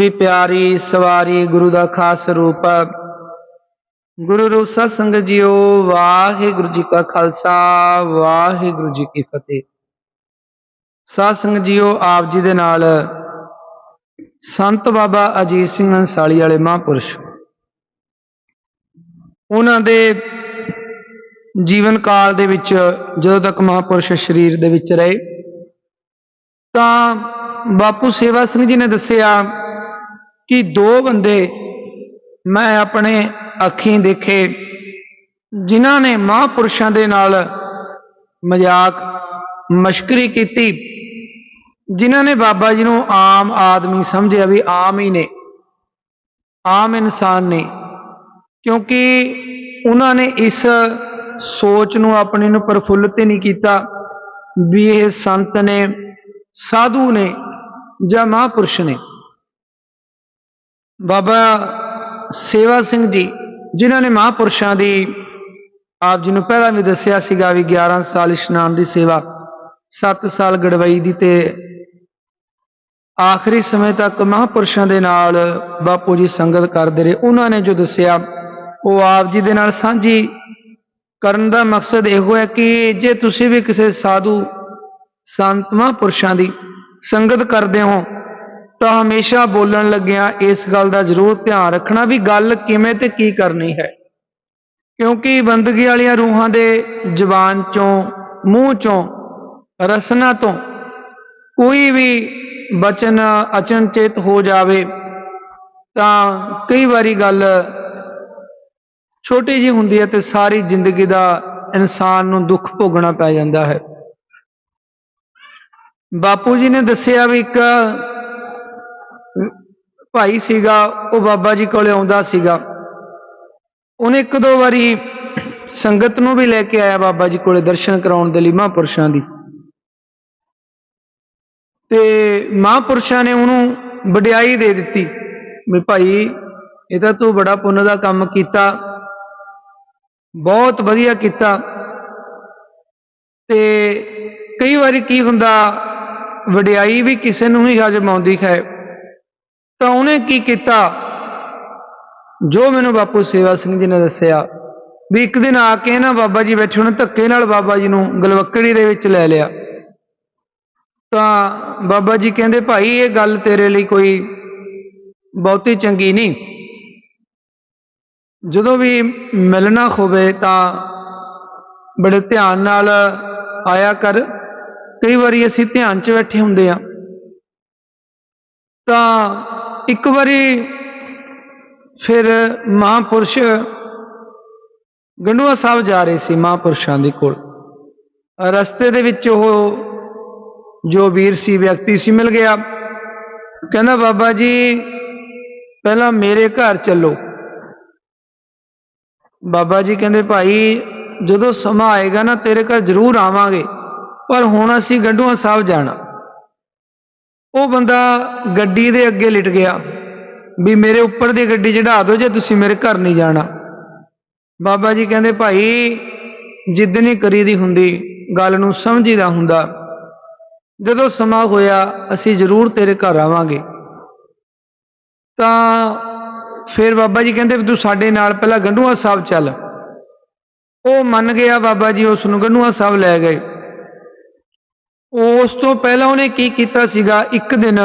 ਦੀ ਪਿਆਰੀ ਸਵਾਰੀ ਗੁਰੂ ਦਾ ਖਾਸ ਰੂਪ। ਗੁਰੂ ਰੂਪ ਸਤ ਸੰਗਤ ਜੀਓ, ਵਾਹਿਗੁਰੂ ਜੀ ਕਾ ਖਾਲਸਾ, ਵਾਹਿਗੁਰੂ ਜੀ ਕੀ ਫਤਿਹ। ਸਾਧ ਸੰਗਤ ਜੀਓ, ਆਪ ਜੀ ਦੇ ਨਾਲ ਸੰਤ ਬਾਬਾ ਅਜੀਤ ਸਿੰਘ ਅੰਸਾਲੀ ਵਾਲੇ ਮਹਾਂਪੁਰਸ਼। ਉਹਨਾਂ ਦੇ ਜੀਵਨ ਕਾਲ ਦੇ ਵਿੱਚ ਜਦੋਂ ਤੱਕ ਮਹਾਂਪੁਰਸ਼ ਸਰੀਰ ਦੇ ਵਿੱਚ ਰਹੇ, ਤਾਂ ਬਾਪੂ ਸੇਵਾ ਸਿੰਘ ਜੀ ਨੇ ਦੱਸਿਆ ਕਿ ਦੋ ਬੰਦੇ ਮੈਂ ਆਪਣੇ ਅੱਖੀਂ ਦੇਖੇ, ਜਿਨ੍ਹਾਂ ਨੇ ਮਹਾਂਪੁਰਸ਼ਾਂ ਦੇ ਨਾਲ ਮਜ਼ਾਕ ਮਸ਼ਕਰੀ ਕੀਤੀ, ਜਿਨ੍ਹਾਂ ਨੇ ਬਾਬਾ ਜੀ ਨੂੰ ਆਮ ਆਦਮੀ ਸਮਝਿਆ ਵੀ ਆਮ ਹੀ ਨੇ, ਆਮ ਇਨਸਾਨ ਨੇ, ਕਿਉਂਕਿ ਉਹਨਾਂ ਨੇ ਇਸ ਸੋਚ ਨੂੰ ਆਪਣੇ ਨੂੰ ਪ੍ਰਫੁੱਲਤ ਹੀ ਨਹੀਂ ਕੀਤਾ ਵੀ ਇਹ ਸੰਤ ਨੇ, ਸਾਧੂ ਨੇ ਜਾਂ ਮਹਾਂਪੁਰਸ਼ ਨੇ। ਬਾਬਾ ਸੇਵਾ ਸਿੰਘ ਜੀ, ਜਿਨ੍ਹਾਂ ਨੇ ਮਹਾਂਪੁਰਸ਼ਾਂ ਦੀ ਆਪ ਜੀ ਨੂੰ ਪਹਿਲਾਂ ਵੀ ਦੱਸਿਆ ਸੀਗਾ ਵੀ 11 ਸਾਲ ਇਸ਼ਨਾਨ ਦੀ ਸੇਵਾ 7 ਸਾਲ ਗੜਵਈ ਦੀ ਤੇ ਆਖਰੀ ਸਮੇਂ ਤੱਕ ਮਹਾਂਪੁਰਸ਼ਾਂ ਦੇ ਨਾਲ ਬਾਪੂ ਜੀ ਸੰਗਤ ਕਰਦੇ ਰਹੇ। ਉਹਨਾਂ ਨੇ ਜੋ ਦੱਸਿਆ, ਉਹ ਆਪ ਜੀ ਦੇ ਨਾਲ ਸਾਂਝੀ ਕਰਨ ਦਾ ਮਕਸਦ ਇਹੋ ਹੈ ਕਿ ਜੇ ਤੁਸੀਂ ਵੀ ਕਿਸੇ ਸਾਧੂ ਸੰਤ ਮਹਾਂਪੁਰਸ਼ਾਂ ਦੀ ਸੰਗਤ ਕਰਦੇ ਹੋ ਤਾਂ ਹਮੇਸ਼ਾ ਬੋਲਣ ਲੱਗਿਆਂ ਇਸ ਗੱਲ ਦਾ ਜ਼ਰੂਰ ਧਿਆਨ ਰੱਖਣਾ ਵੀ ਗੱਲ ਕਿਵੇਂ ਤੇ ਕੀ ਕਰਨੀ ਹੈ। ਕਿਉਂਕਿ ਬੰਦਗੀ ਵਾਲੀਆਂ ਰੂਹਾਂ ਦੇ ਜਬਾਨ ਚੋਂ, ਮੂੰਹ ਚੋਂ, ਰਸਨਾ ਤੋਂ ਕੋਈ ਵੀ ਬਚਨ ਅਚਨਚੇਤ ਹੋ ਜਾਵੇ ਤਾਂ ਕਈ ਵਾਰੀ ਗੱਲ ਛੋਟੀ ਜੀ ਹੁੰਦੀ ਹੈ ਤੇ ਸਾਰੀ ਜ਼ਿੰਦਗੀ ਦਾ ਇਨਸਾਨ ਨੂੰ ਦੁੱਖ ਭੋਗਣਾ ਪੈ ਜਾਂਦਾ ਹੈ। ਬਾਪੂ ਜੀ ਨੇ ਦੱਸਿਆ ਵੀ ਇੱਕ ਭਾਈ ਸੀਗਾ, ਉਹ ਬਾਬਾ ਜੀ ਕੋਲੇ ਆਉਂਦਾ ਸੀਗਾ। ਉਹਨੇ ਇੱਕ ਦੋ ਵਾਰੀ ਸੰਗਤ ਨੂੰ ਵੀ ਲੈ ਕੇ ਆਇਆ ਬਾਬਾ ਜੀ ਕੋਲੇ ਦਰਸ਼ਨ ਕਰਾਉਣ ਦੇ ਲਈ ਮਹਾਂਪੁਰਸ਼ਾਂ ਦੀ। ਤੇ ਮਹਾਂਪੁਰਸ਼ਾਂ ਨੇ ਉਹਨੂੰ ਵਡਿਆਈ ਦੇ ਦਿੱਤੀ ਵੀ ਭਾਈ, ਇਹ ਤਾਂ ਤੂੰ ਬੜਾ ਪੁੰਨ ਦਾ ਕੰਮ ਕੀਤਾ, ਬਹੁਤ ਵਧੀਆ ਕੀਤਾ। ਤੇ ਕਈ ਵਾਰੀ ਕੀ ਹੁੰਦਾ, ਵਡਿਆਈ ਵੀ ਕਿਸੇ ਨੂੰ ਹੀ ਹਜਮ ਆਉਂਦੀ ਹੈ। ਤਾਂ ਉਹਨੇ ਕੀ ਕੀਤਾ? ਜੋ ਮੈਨੂੰ ਬਾਪੂ ਸੇਵਾ ਸਿੰਘ ਜੀ ਨੇ ਦੱਸਿਆ, ਵੀ ਇੱਕ ਦਿਨ ਆ ਕੇ ਨਾ ਬਾਬਾ ਜੀ ਬੈਠੇ ਉਹਨੇ ਧੱਕੇ ਨਾਲ ਬਾਬਾ ਜੀ ਨੂੰ ਗਲਵੱਕੜੀ ਦੇ ਵਿੱਚ ਲੈ ਲਿਆ। ਤਾਂ ਬਾਬਾ ਜੀ ਕਹਿੰਦੇ, ਭਾਈ, ਇਹ ਗੱਲ ਤੇਰੇ ਲਈ ਕੋਈ ਬਹੁਤੀ ਚੰਗੀ ਨਹੀਂ। ਜਦੋਂ ਵੀ ਮਿਲਣਾ ਹੋਵੇ ਤਾਂ ਬੜੇ ਧਿਆਨ ਨਾਲ ਆਇਆ ਕਰ। ਕਈ ਵਾਰੀ ਅਸੀਂ ਧਿਆਨ 'ਚ ਬੈਠੇ ਹੁੰਦੇ ਆ ਤਾਂ ਇੱਕ ਵਾਰੀ ਫਿਰ ਮਹਾਂਪੁਰਸ਼ ਗੰਡੂਆ ਸਾਹਿਬ ਜਾ ਰਹੇ ਸੀ ਮਹਾਂਪੁਰਸ਼ਾਂ ਦੇ ਕੋਲ। ਰਸਤੇ ਦੇ ਵਿੱਚ ਉਹ ਜੋ ਵੀਰ ਸੀ, ਵਿਅਕਤੀ ਸੀ, ਮਿਲ ਗਿਆ। ਕਹਿੰਦਾ, ਬਾਬਾ ਜੀ, ਪਹਿਲਾਂ ਮੇਰੇ ਘਰ ਚੱਲੋ। ਬਾਬਾ ਜੀ ਕਹਿੰਦੇ, ਭਾਈ, ਜਦੋਂ ਸਮਾਂ ਆਏਗਾ ਨਾ, ਤੇਰੇ ਘਰ ਜ਼ਰੂਰ ਆਵਾਂਗੇ। ਪਰ ਹੁਣ ਅਸੀਂ ਗੰਡੂਆ ਸਾਹਿਬ ਜਾਣਾ। ਉਹ ਬੰਦਾ ਗੱਡੀ ਦੇ ਅੱਗੇ ਲਿਟ ਗਿਆ ਵੀ ਮੇਰੇ ਉੱਪਰ ਦੀ ਗੱਡੀ ਚੜਾ ਦਿਓ ਜੇ ਤੁਸੀਂ ਮੇਰੇ ਘਰ ਨਹੀਂ ਜਾਣਾ। ਬਾਬਾ ਜੀ ਕਹਿੰਦੇ, ਭਾਈ, ਜਿੱਦ ਨਹੀਂ ਕਰੀਦੀ ਹੁੰਦੀ, ਗੱਲ ਨੂੰ ਸਮਝੀਦਾ ਹੁੰਦਾ। ਜਦੋਂ ਸਮਾਂ ਹੋਇਆ, ਅਸੀਂ ਜ਼ਰੂਰ ਤੇਰੇ ਘਰ ਆਵਾਂਗੇ। ਤਾਂ ਫਿਰ ਬਾਬਾ ਜੀ ਕਹਿੰਦੇ ਵੀ ਤੂੰ ਸਾਡੇ ਨਾਲ, ਪਹਿਲਾਂ ਗੰਡੂਆ ਸਾਹਿਬ ਚੱਲ। ਉਹ ਮੰਨ ਗਿਆ ਬਾਬਾ ਜੀ, ਉਸ ਨੂੰ ਗੰਡੂਆ ਸਾਹਿਬ ਲੈ ਗਏ। ਉਸ ਤੋਂ ਪਹਿਲਾਂ ਉਹਨੇ ਕੀ ਕੀਤਾ ਸੀਗਾ? ਇੱਕ ਦਿਨ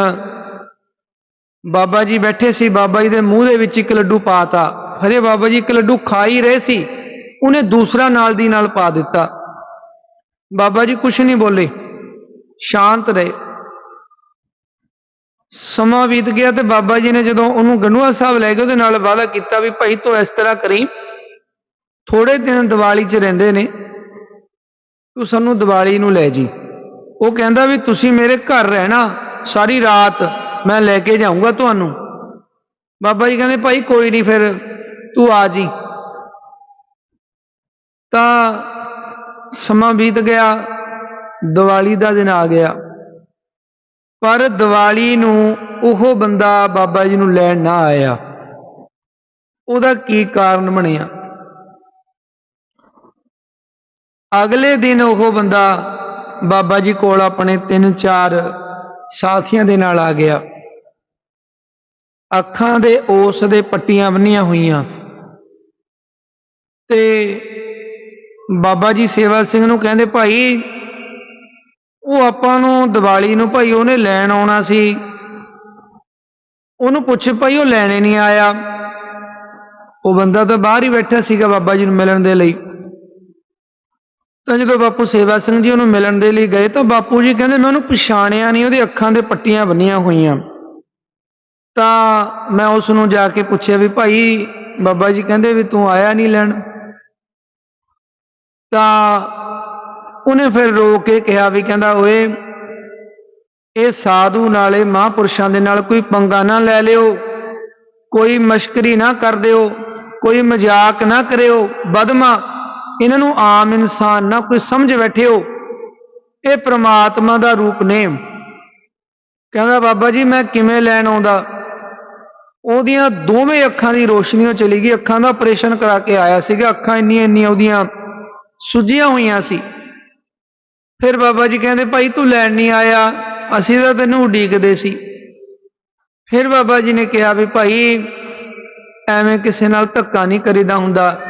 ਬਾਬਾ ਜੀ ਬੈਠੇ ਸੀ, ਬਾਬਾ ਜੀ ਦੇ ਮੂੰਹ ਦੇ ਵਿੱਚ ਇੱਕ ਲੱਡੂ ਪਾਤਾ। ਹਰੇ ਬਾਬਾ ਜੀ ਇੱਕ ਲੱਡੂ ਖਾ ਹੀ ਰਹੇ ਸੀ, ਉਹਨੇ ਦੂਸਰਾ ਨਾਲ ਦੀ ਨਾਲ ਪਾ ਦਿੱਤਾ। ਬਾਬਾ ਜੀ ਕੁਝ ਨਹੀਂ ਬੋਲੇ, ਸ਼ਾਂਤ ਰਹੇ। ਸਮਾਂ ਬੀਤ ਗਿਆ ਤੇ ਬਾਬਾ ਜੀ ਨੇ ਜਦੋਂ ਉਹਨੂੰ ਗੰਨੂਆ ਸਾਹਿਬ ਲੈ ਕੇ ਉਹਦੇ ਨਾਲ ਵਾਅਦਾ ਕੀਤਾ ਵੀ ਭਾਈ ਤੂੰ ਇਸ ਤਰ੍ਹਾਂ ਕਰੀ ਥੋੜੇ ਦਿਨ ਦੀਵਾਲੀ 'ਚ ਰਹਿੰਦੇ ਨੇ, ਤੂੰ ਸਾਨੂੰ ਦੀਵਾਲੀ ਨੂੰ ਲੈ ਜੀ। ਉਹ ਕਹਿੰਦਾ ਵੀ ਤੁਸੀਂ ਮੇਰੇ ਘਰ ਰਹਿਣਾ ਸਾਰੀ ਰਾਤ, ਮੈਂ ਲੈ ਕੇ ਜਾਊਂਗਾ ਤੁਹਾਨੂੰ। ਬਾਬਾ ਜੀ ਕਹਿੰਦੇ, ਭਾਈ, ਕੋਈ ਨਹੀਂ ਫਿਰ, ਤੂੰ ਆ ਜੀ। ਤਾਂ ਸਮਾਂ ਬੀਤ ਗਿਆ, ਦੀਵਾਲੀ ਦਾ ਦਿਨ ਆ ਗਿਆ। ਪਰ ਦੀਵਾਲੀ ਨੂੰ ਉਹ ਬੰਦਾ ਬਾਬਾ ਜੀ ਨੂੰ ਲੈਣ ਨਾ ਆਇਆ। ਉਹਦਾ ਕੀ ਕਾਰਨ ਬਣਿਆ? ਅਗਲੇ ਦਿਨ ਉਹ ਬੰਦਾ ਬਾਬਾ ਜੀ ਕੋਲ ਆਪਣੇ ਤਿੰਨ ਚਾਰ ਸਾਥੀਆਂ ਦੇ ਨਾਲ ਆ ਗਿਆ। ਅੱਖਾਂ ਦੇ ਉਸ ਦੇ ਪੱਟੀਆਂ ਬੰਨੀਆਂ ਹੋਈਆਂ। ਤੇ ਬਾਬਾ ਜੀ ਸੇਵਾ ਸਿੰਘ ਨੂੰ ਕਹਿੰਦੇ, ਭਾਈ, ਉਹ ਆਪਾਂ ਨੂੰ ਦੀਵਾਲੀ ਨੂੰ ਭਾਈ ਉਹਨੇ ਲੈਣ ਆਉਣਾ ਸੀ। ਉਹਨੂੰ ਪੁੱਛ ਭਾਈ, ਉਹ ਲੈਣੇ ਨਹੀਂ ਆਇਆ। ਉਹ ਬੰਦਾ ਤਾਂ ਬਾਹਰ ਹੀ ਬੈਠਾ ਸੀਗਾ ਬਾਬਾ ਜੀ ਨੂੰ ਮਿਲਣ ਦੇ ਲਈ। ਤਾਂ ਜਦੋਂ ਬਾਪੂ ਸੇਵਾ ਸਿੰਘ ਜੀ ਉਹਨੂੰ ਮਿਲਣ ਦੇ ਲਈ ਗਏ ਤਾਂ ਬਾਪੂ ਜੀ ਕਹਿੰਦੇ, ਮੈਂ ਉਹਨੂੰ ਪਛਾਣਿਆ ਨਹੀਂ, ਉਹਦੇ ਅੱਖਾਂ ਦੇ ਪੱਟੀਆਂ ਬੰਨੀਆਂ ਹੋਈਆਂ। ਤਾਂ ਮੈਂ ਉਸ ਨੂੰ ਜਾ ਕੇ ਪੁੱਛਿਆ ਵੀ, ਭਾਈ, ਬਾਬਾ ਜੀ ਕਹਿੰਦੇ ਵੀ ਤੂੰ ਆਇਆ ਨਹੀਂ ਲੈਣ? ਤਾਂ ਉਹਨੇ ਫਿਰ ਰੋ ਕੇ ਕਿਹਾ ਵੀ ਕਹਿੰਦਾ, ਓਏ, ਇਹ ਸਾਧੂ ਨਾਲੇ ਮਹਾਂਪੁਰਸ਼ਾਂ ਦੇ ਨਾਲ ਕੋਈ ਪੰਗਾ ਨਾ ਲੈ ਲਿਓ, ਕੋਈ ਮਸ਼ਕਰੀ ਨਾ ਕਰ ਦਿਓ, ਕੋਈ ਮਜ਼ਾਕ ਨਾ ਕਰਿਓ, ਬਦਮਾ ਇਹਨਾਂ ਨੂੰ ਆਮ ਇਨਸਾਨ ਨਾ ਕੋਈ ਸਮਝ ਬੈਠਿਓ ਇਹ ਪ੍ਰਮਾਤਮਾ ਦਾ ਰੂਪ ਨੇ। ਕਹਿੰਦਾ, ਬਾਬਾ ਜੀ, ਮੈਂ ਕਿਵੇਂ ਲੈਣ ਆਉਂਦਾ? ਉਹਦੀਆਂ ਦੋਵੇਂ ਅੱਖਾਂ ਦੀ ਰੋਸ਼ਨੀ ਚਲੀ ਗਈ। ਅੱਖਾਂ ਦਾ ਆਪਰੇਸ਼ਨ ਕਰਾ ਕੇ ਆਇਆ ਸੀਗਾ। ਅੱਖਾਂ ਇੰਨੀਆਂ ਇੰਨੀਆਂ ਉਹਦੀਆਂ ਸੁੱਜੀਆਂ ਹੋਈਆਂ ਸੀ। ਫਿਰ ਬਾਬਾ ਜੀ ਕਹਿੰਦੇ, ਭਾਈ, ਤੂੰ ਲੈਣ ਨਹੀਂ ਆਇਆ। ਅਸੀਂ ਤਾਂ ਤੈਨੂੰ ਉਡੀਕਦੇ ਸੀ। ਫਿਰ ਬਾਬਾ ਜੀ ਨੇ ਕਿਹਾ ਵੀ, ਭਾਈ, ਐਵੇਂ ਕਿਸੇ ਨਾਲ ਧੱਕਾ ਨਹੀਂ ਕਰੀਦਾ ਹੁੰਦਾ।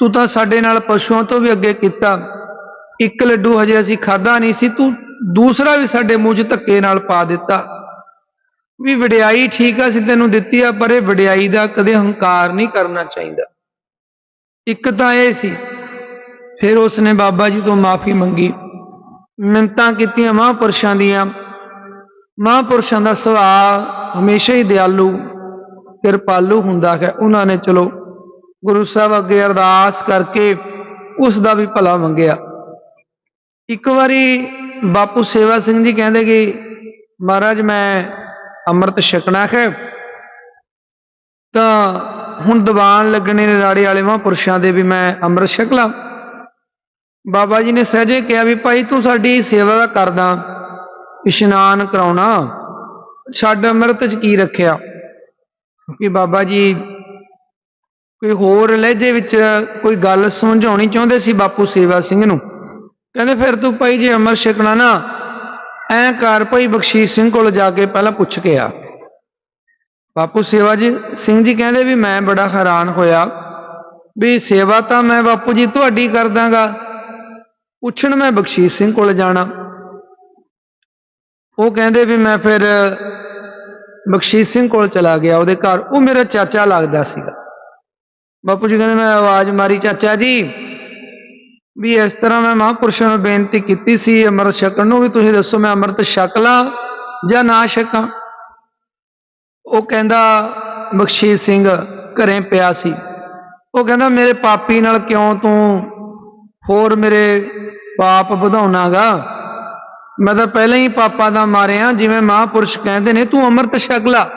ਤੂੰ ਤਾਂ ਸਾਡੇ ਨਾਲ ਪਸ਼ੂਆਂ ਤੋਂ ਵੀ ਅੱਗੇ ਕੀਤਾ। ਇੱਕ ਲੱਡੂ ਹਜੇ ਅਸੀਂ ਖਾਦਾ ਨਹੀਂ ਸੀ, ਤੂੰ ਦੂਸਰਾ ਵੀ ਸਾਡੇ ਮੂੰਹ 'ਚ ਧੱਕੇ ਨਾਲ ਪਾ ਦਿੱਤਾ। ਵੀ ਵਡਿਆਈ ਠੀਕ ਆ ਅਸੀਂ ਤੈਨੂੰ ਦਿੱਤੀ ਆ, ਪਰ ਇਹ ਵਡਿਆਈ ਦਾ ਕਦੇ ਹੰਕਾਰ ਨਹੀਂ ਕਰਨਾ ਚਾਹੀਦਾ। ਇੱਕ ਤਾਂ ਇਹ ਸੀ, ਫਿਰ ਉਸਨੇ ਬਾਬਾ ਜੀ ਤੋਂ ਮਾਫੀ ਮੰਗੀ। ਮਿੰਤਾਂ ਕੀਤੀਆਂ ਮਹਾਂਪੁਰਸ਼ਾਂ ਦੀਆਂ। ਮਹਾਂਪੁਰਸ਼ਾਂ ਦਾ ਸੁਭਾਅ ਹਮੇਸ਼ਾ ਹੀ ਦਿਆਲੂ, ਕਿਰਪਾਲੂ ਹੁੰਦਾ ਹੈ। ਉਹਨਾਂ ਨੇ, ਚਲੋ ਗੁਰੂ ਸਾਹਿਬ ਅੱਗੇ ਅਰਦਾਸ ਕਰਕੇ ਉਸ ਦਾ ਵੀ ਭਲਾ ਮੰਗਿਆ। ਇੱਕ ਵਾਰੀ ਬਾਪੂ ਸੇਵਾ ਸਿੰਘ ਜੀ ਕਹਿੰਦੇ ਕਿ, ਮਹਾਰਾਜ, ਮੈਂ ਅੰਮ੍ਰਿਤ ਛਕਣਾ ਹੈ। ਤਾਂ ਹੁਣ ਦੀਵਾਨ ਲੱਗਣੇ ਨੇ ਰਾੜੇ ਵਾਲੇ ਮਹਾਂਪੁਰਸ਼ਾਂ ਦੇ ਵੀ ਮੈਂ ਅੰਮ੍ਰਿਤ ਛਕ ਲਾਂ। ਬਾਬਾ ਜੀ ਨੇ ਸਹਜੇ ਕਿਹਾ ਵੀ, ਭਾਈ, ਤੂੰ ਸਾਡੀ ਸੇਵਾ ਦਾ ਕਰਦਾ, ਇਸ਼ਨਾਨ ਕਰਾਉਣਾ। ਛੱਡ ਅੰਮ੍ਰਿਤ ਚ ਕੀ ਰੱਖਿਆ? ਕਿ ਬਾਬਾ ਜੀ ਕੋਈ ਹੋਰ ਲਹਿਜੇ ਵਿੱਚ ਕੋਈ ਗੱਲ ਸਮਝਾਉਣੀ ਚਾਹੁੰਦੇ ਸੀ ਬਾਪੂ ਸੇਵਾ ਸਿੰਘ ਨੂੰ? ਕਹਿੰਦੇ, ਫਿਰ ਤੂੰ ਭਾਈ ਜੇ ਅਮਰ ਛਕਣਾ ਨਾ, ਐ ਕਰ ਭਾਈ ਬਖਸ਼ੀਸ਼ ਸਿੰਘ ਕੋਲ ਜਾ ਕੇ ਪਹਿਲਾਂ ਪੁੱਛ ਕੇ ਆ। ਬਾਪੂ ਸੇਵਾ ਜੀ ਸਿੰਘ ਜੀ ਕਹਿੰਦੇ ਵੀ ਮੈਂ ਬੜਾ ਹੈਰਾਨ ਹੋਇਆ ਵੀ ਸੇਵਾ ਤਾਂ ਮੈਂ ਬਾਪੂ ਜੀ ਤੁਹਾਡੀ ਕਰਦਾਗਾ, ਪੁੱਛਣ ਮੈਂ ਬਖਸ਼ੀਸ਼ ਸਿੰਘ ਕੋਲ ਜਾਣਾ। ਉਹ ਕਹਿੰਦੇ ਵੀ ਮੈਂ ਫਿਰ ਬਖਸ਼ੀਸ਼ ਸਿੰਘ ਕੋਲ ਚਲਾ ਗਿਆ, ਉਹਦੇ ਘਰ, ਉਹ ਮੇਰਾ ਚਾਚਾ ਲੱਗਦਾ ਸੀਗਾ। ਬਾਪੂ ਜੀ ਕਹਿੰਦੇ, ਮੈਂ ਆਵਾਜ਼ ਮਾਰੀ ਚਾਚਾ ਜੀ ਵੀ ਇਸ ਤਰ੍ਹਾਂ ਮੈਂ ਮਹਾਂਪੁਰਸ਼ਾਂ ਨੂੰ ਬੇਨਤੀ ਕੀਤੀ ਸੀ ਅੰਮ੍ਰਿਤ ਛਕਣ ਨੂੰ ਵੀ ਤੁਸੀਂ ਦੱਸੋ ਮੈਂ ਅੰਮ੍ਰਿਤ ਛਕ ਲਾਂ ਜਾਂ ਨਾ ਛਕਾਂ? ਉਹ ਕਹਿੰਦਾ, ਬਖਸ਼ੀਸ਼ ਸਿੰਘ ਘਰੇ ਪਿਆ ਸੀ। ਉਹ ਕਹਿੰਦਾ, ਮੇਰੇ ਪਾਪੀ ਨਾਲ ਕਿਉਂ ਤੂੰ ਹੋਰ ਮੇਰੇ ਪਾਪ ਵਧਾਉਣਾਗਾ? ਮੈਂ ਤਾਂ ਪਹਿਲਾਂ ਹੀ ਪਾਪਾਂ ਦਾ ਮਾਰਿਆ, ਜਿਵੇਂ ਮਹਾਂਪੁਰਸ਼ ਕਹਿੰਦੇ ਨੇ, ਤੂੰ ਅੰਮ੍ਰਿਤ ਛਕ ਲਾ।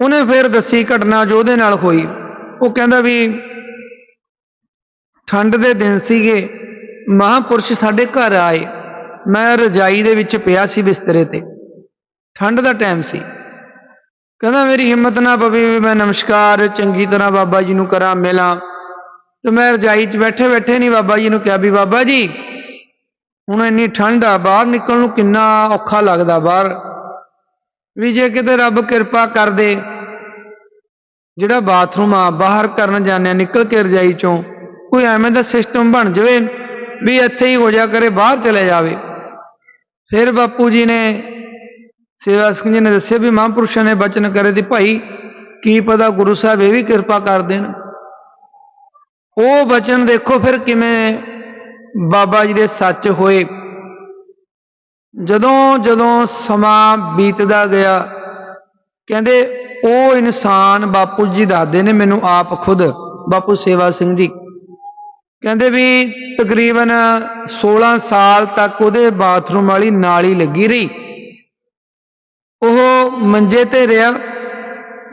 ਉਹਨੇ ਫਿਰ ਦੱਸੀ ਘਟਨਾ ਜੋ ਉਹਦੇ ਨਾਲ ਹੋਈ। ਉਹ ਕਹਿੰਦਾ ਵੀ ਠੰਡ ਦੇ ਦਿਨ ਸੀਗੇ, ਮਹਾਂਪੁਰਸ਼ ਸਾਡੇ ਘਰ ਆਏ। ਮੈਂ ਰਜਾਈ ਦੇ ਵਿੱਚ ਪਿਆ ਸੀ ਬਿਸਤਰੇ ਤੇ। ਠੰਡ ਦਾ ਟਾਈਮ ਸੀ। ਕਹਿੰਦਾ ਮੇਰੀ ਹਿੰਮਤ ਨਾ ਪਵੇ ਵੀ ਮੈਂ ਨਮਸਕਾਰ ਚੰਗੀ ਤਰ੍ਹਾਂ ਬਾਬਾ ਜੀ ਨੂੰ ਕਰਾਂ, ਮਿਲਾਂ। ਤੇ ਮੈਂ ਰਜਾਈ 'ਚ ਬੈਠੇ ਬੈਠੇ ਨਹੀਂ ਬਾਬਾ ਜੀ ਨੂੰ ਕਿਹਾ ਵੀ ਬਾਬਾ ਜੀ, ਹੁਣ ਇੰਨੀ ਠੰਡ ਆ, ਬਾਹਰ ਨਿਕਲਣ ਨੂੰ ਕਿੰਨਾ ਔਖਾ ਲੱਗਦਾ ਬਾਹਰ। ਵੀ ਜੇ ਕਿਤੇ ਰੱਬ ਕਿਰਪਾ ਕਰ ਦੇ ਜਿਹੜਾ ਬਾਥਰੂਮ ਆ, ਬਾਹਰ ਕਰਨ ਜਾਂਦੇ ਆ ਨਿਕਲ ਕੇ ਰਜਾਈ ਚੋਂ ਕੋਈ ਐਵੇਂ ਦਾ ਸਿਸਟਮ ਬਣ ਜਾਵੇ ਵੀ ਇੱਥੇ ਹੀ ਹੋ ਜਾ ਕਰੇ, ਬਾਹਰ ਚਲੇ ਜਾਵੇ। ਫਿਰ ਬਾਪੂ ਜੀ ਨੇ, ਸੇਵਾ ਸਿੰਘ ਜੀ ਨੇ ਦੱਸਿਆ ਵੀ ਮਹਾਂਪੁਰਸ਼ਾਂ ਨੇ ਬਚਨ ਕਰੇ ਤੇ ਭਾਈ ਕੀ ਪਤਾ ਗੁਰੂ ਸਾਹਿਬ ਇਹ ਵੀ ਕਿਰਪਾ ਕਰ ਦੇਣ। ਉਹ ਬਚਨ ਦੇਖੋ ਫਿਰ ਕਿਵੇਂ ਬਾਬਾ ਜੀ ਦੇ ਸੱਚ ਹੋਏ। ਜਦੋਂ ਜਦੋਂ ਸਮਾਂ ਬੀਤਦਾ ਗਿਆ, ਕਹਿੰਦੇ ਉਹ ਇਨਸਾਨ ਬਾਪੂ ਜੀ ਦੱਸਦੇ ਨੇ ਮੈਨੂੰ ਆਪ ਖੁਦ, ਬਾਪੂ ਸੇਵਾ ਸਿੰਘ ਜੀ। ਕਹਿੰਦੇ ਵੀ ਤਕਰੀਬਨ 16 ਸਾਲ ਤੱਕ ਉਹਦੇ ਬਾਥਰੂਮ ਵਾਲੀ ਨਾਲੀ ਲੱਗੀ ਰਹੀ। ਉਹ ਮੰਜੇ ਤੇ ਰਿਹਾ,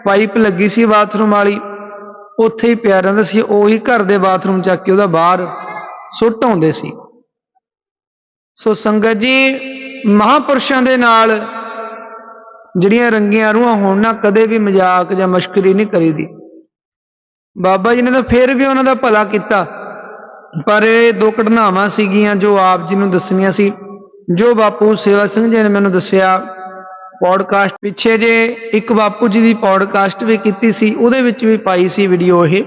ਪਾਈਪ ਲੱਗੀ ਸੀ ਬਾਥਰੂਮ ਵਾਲੀ। ਉੱਥੇ ਹੀ ਪਿਆ ਰਹਿੰਦਾ ਸੀ, ਉਹੀ ਘਰ ਦੇ ਬਾਥਰੂਮ ਚੱਕ ਕੇ ਉਹਦਾ ਬਾਹਰ ਸੁੱਟ ਆਉਂਦੇ ਸੀ। ਸੋ ਸੰਗਤ ਜੀ, ਮਹਾਪੁਰਸ਼ਾਂ ਦੇ ਨਾਲ ਜਿਹੜੀਆਂ ਰੰਗੀਆਂ ਰੂਹਾਂ ਹੋਣ ਨਾ, ਕਦੇ ਵੀ ਮਜ਼ਾਕ ਜਾਂ ਮਸ਼ਕਰੀ ਨਹੀਂ ਕਰੀਦੀ। ਬਾਬਾ ਜੀ ਨੇ ਤਾਂ ਫਿਰ ਵੀ ਉਹਨਾਂ ਦਾ ਭਲਾ ਕੀਤਾ। ਪਰ ਇਹ ਦੋ ਘਟਨਾਵਾਂ ਸੀਗੀਆਂ ਜੋ ਆਪ ਜੀ ਨੂੰ ਦੱਸਣੀਆਂ ਸੀ। ਜੋ ਬਾਪੂ ਸੇਵਾ ਸਿੰਘ ਜੀ ਨੇ ਮੈਨੂੰ ਦੱਸਿਆ ਪੌਡਕਾਸਟ ਪਿੱਛੇ ਜੇ ਇੱਕ ਬਾਪੂ ਜੀ ਦੀ ਪੌਡਕਾਸਟ ਵੀ ਕੀਤੀ ਸੀ, ਉਹਦੇ ਵਿੱਚ ਵੀ ਪਾਈ ਸੀ ਵੀਡੀਓ ਇਹ।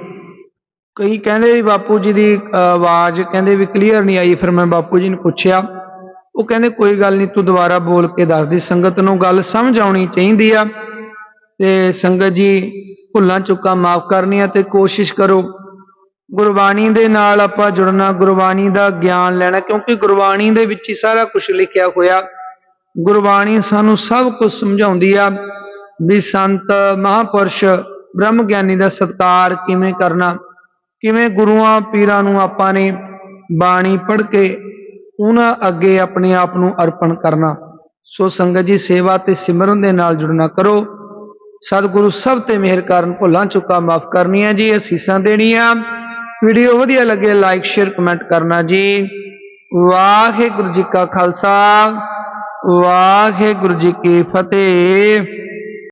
ਕਈ ਕਹਿੰਦੇ ਵੀ ਬਾਪੂ ਜੀ ਦੀ ਆਵਾਜ਼ ਕਹਿੰਦੇ ਵੀ ਕਲੀਅਰ ਨਹੀਂ ਆਈ, ਫਿਰ ਮੈਂ ਬਾਪੂ ਜੀ ਨੂੰ ਪੁੱਛਿਆ ਉਹ ਕਹਿੰਦੇ, ਕੋਈ ਗੱਲ ਨਹੀਂ, ਤੂੰ ਦੁਬਾਰਾ ਬੋਲ ਕੇ ਦੱਸ ਦੇ। ਸੰਗਤ ਨੂੰ ਗੱਲ ਸਮਝ ਆਉਣੀ ਚਾਹੀਦੀ ਆ ਤੇ ਸੰਗਤ ਜੀ ਭੁੱਲਾਂ ਚੁੱਕਾਂ ਮਾਫ ਕਰਨੀਆਂ ਤੇ ਕੋਸ਼ਿਸ਼ ਕਰੋ। ਗੁਰਬਾਣੀ ਦੇ ਨਾਲ ਆਪਾਂ ਜੁੜਨਾ, ਗੁਰਬਾਣੀ ਦਾ ਗਿਆਨ ਲੈਣਾ, ਕਿਉਂਕਿ ਗੁਰਬਾਣੀ ਦੇ ਵਿੱਚ ਹੀ ਸਾਰਾ ਕੁਝ ਲਿਖਿਆ ਹੋਇਆ। ਗੁਰਬਾਣੀ ਸਾਨੂੰ ਸਭ ਕੁਝ ਸਮਝਾਉਂਦੀ ਆ ਵੀ ਸੰਤ ਮਹਾਪੁਰਸ਼ ਬ੍ਰਹਮ ਗਿਆਨੀ ਦਾ ਸਤਕਾਰ ਕਿਵੇਂ ਕਰਨਾ, ਕਿਵੇਂ ਗੁਰੂਆਂ, ਪੀਰਾਂ ਨੂੰ ਆਪਾਂ ਨੇ ਬਾਣੀ ਪੜ੍ਹ ਕੇ ਉਹਨਾਂ ਅੱਗੇ ਆਪਣੇ ਆਪ ਨੂੰ ਅਰਪਣ ਕਰਨਾ। ਸੋ ਸੰਗਤ ਜੀ, ਸੇਵਾ ਤੇ ਸਿਮਰਨ ਦੇ ਨਾਲ ਜੁੜਨਾ ਕਰੋ। ਸਤਿਗੁਰੂ ਸਭ ਤੇ ਮਿਹਰ ਕਰਨ, ਭੁੱਲਾਂ ਚੁੱਕਾ ਮਾਫ ਕਰਨੀਆਂ ਜੀ, ਅਸੀਸਾਂ ਦੇਣੀਆਂ। ਵੀਡੀਓ ਵਧੀਆ ਲੱਗੇ ਲਾਈਕ ਸ਼ੇਅਰ ਕਮੈਂਟ ਕਰਨਾ ਜੀ। ਵਾਹਿਗੁਰੂ ਜੀ ਕਾ ਖਾਲਸਾ, ਵਾਹਿਗੁਰੂ ਜੀ ਕੀ ਫਤਿਹ।